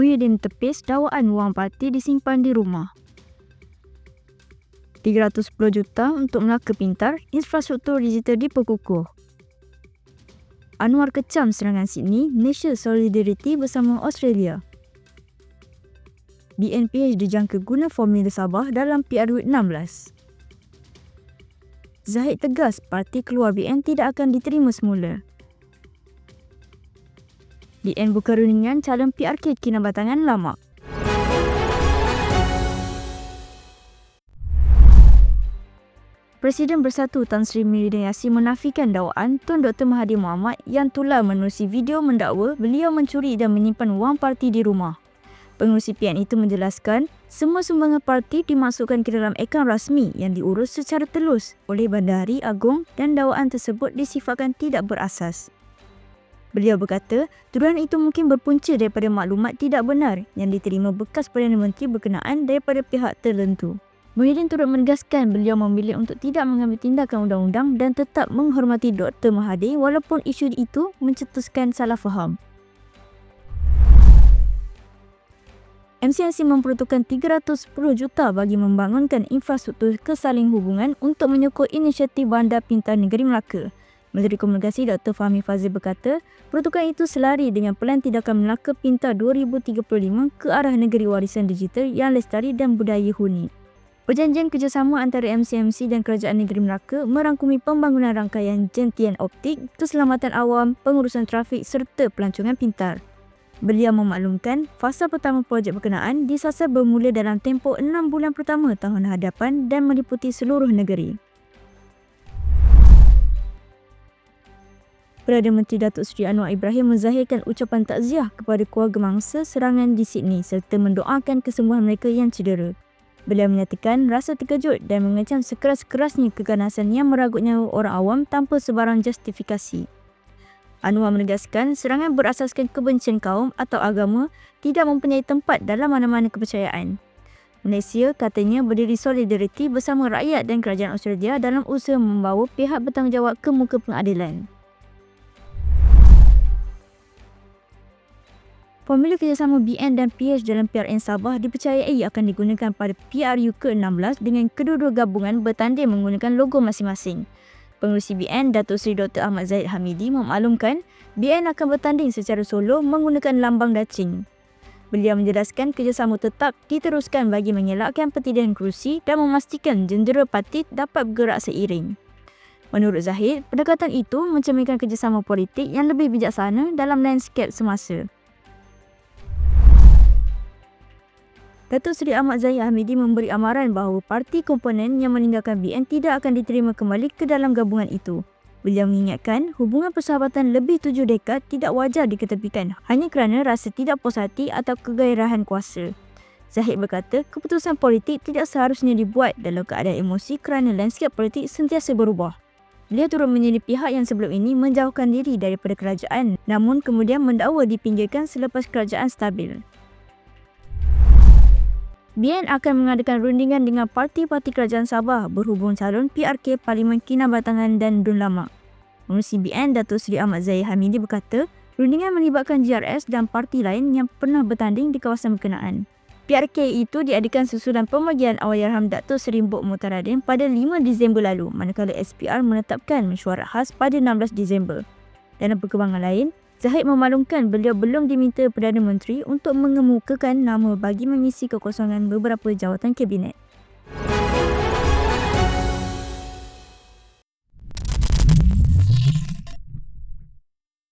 Muhyiddin tepis dakwaan wang parti disimpan di rumah. 310 juta untuk Melaka Pintar, infrastruktur digital diperkukuh. Anwar kecam serangan Sydney, Malaysia Solidarity bersama Australia. BNPH dijangka guna formula Sabah dalam PRU 16. Zahid tegas parti keluar BN tidak akan diterima semula. BN buka rundingan calon PRK Kinabatangan lama. Presiden Bersatu Tan Sri Muhyiddin Yassin menafikan dakwaan Tun Dr. Mahathir Mohamad yang tular menerusi video mendakwa beliau mencuri dan menyimpan wang parti di rumah. Pengurusi PN itu menjelaskan, semua sumbangan parti dimasukkan ke dalam akaun rasmi yang diurus secara telus oleh Bandari Agong dan dakwaan tersebut disifatkan tidak berasas. Beliau berkata, tuduhan itu mungkin berpunca daripada maklumat tidak benar yang diterima bekas Perdana Menteri berkenaan daripada pihak tertentu. Muhyiddin turut menegaskan beliau memilih untuk tidak mengambil tindakan undang-undang dan tetap menghormati Dr. Mahathir walaupun isu itu mencetuskan salah faham. MCMC memperuntukkan 310 juta bagi membangunkan infrastruktur kesaling hubungan untuk menyokong inisiatif Bandar Pintar Negeri Melaka. Menteri Komunikasi Dr. Fahmi Fazil berkata, peruntukan itu selari dengan Pelan Tindakan Melaka Pintar 2035 ke arah negeri warisan digital yang lestari dan budaya huni. Perjanjian kerjasama antara MCMC dan Kerajaan Negeri Melaka merangkumi pembangunan rangkaian jentian optik, keselamatan awam, pengurusan trafik serta pelancongan pintar. Beliau memaklumkan fasa pertama projek berkenaan disasar bermula dalam tempoh 6 bulan pertama tahun hadapan dan meliputi seluruh negeri. Perdana Menteri Datuk Seri Anwar Ibrahim menzahirkan ucapan takziah kepada keluarga mangsa serangan di Sydney serta mendoakan kesembuhan mereka yang cedera. Beliau menyatakan rasa terkejut dan mengecam sekeras-kerasnya keganasan yang meragut nyawa orang awam tanpa sebarang justifikasi. Anwar menegaskan serangan berasaskan kebencian kaum atau agama tidak mempunyai tempat dalam mana-mana kepercayaan. Malaysia katanya berdiri solidariti bersama rakyat dan kerajaan Australia dalam usaha membawa pihak bertanggungjawab ke muka pengadilan. Formula kerjasama BN dan PH dalam PRN Sabah dipercayai akan digunakan pada PRU ke-16 dengan kedua-dua gabungan bertanding menggunakan logo masing-masing. Pengurusi BN Datuk Seri Dr. Ahmad Zahid Hamidi memaklumkan BN akan bertanding secara solo menggunakan lambang dacing. Beliau menjelaskan kerjasama tetap diteruskan bagi mengelakkan pertidihan kerusi dan memastikan jendera parti dapat bergerak seiring. Menurut Zahid, pendekatan itu mencerminkan kerjasama politik yang lebih bijaksana dalam landscape semasa. Datuk Seri Ahmad Zahid Hamidi memberi amaran bahawa parti komponen yang meninggalkan BN tidak akan diterima kembali ke dalam gabungan itu. Beliau mengingatkan hubungan persahabatan lebih tujuh dekad tidak wajar diketepikan hanya kerana rasa tidak puas hati atau kegairahan kuasa. Zahid berkata keputusan politik tidak seharusnya dibuat dalam keadaan emosi kerana lanskap politik sentiasa berubah. Beliau turut menjadi pihak yang sebelum ini menjauhkan diri daripada kerajaan namun kemudian mendakwa dipinggirkan selepas kerajaan stabil. BN akan mengadakan rundingan dengan parti-parti kerajaan Sabah berhubung calon PRK Parlimen Kinabatangan dan Dun Lama. Pengurusi BN Datuk Seri Ahmad Zahid Hamidi berkata, rundingan melibatkan GRS dan parti lain yang pernah bertanding di kawasan berkenaan. PRK itu diadakan susulan pembagian Allahyarham Datuk Seri Mbok Mutaradin pada 5 Disember lalu manakala SPR menetapkan mesyuarat khas pada 16 Disember. Dalam perkembangan lain, Zahid memaklumkan beliau belum diminta Perdana Menteri untuk mengemukakan nama bagi mengisi kekosongan beberapa jawatan kabinet.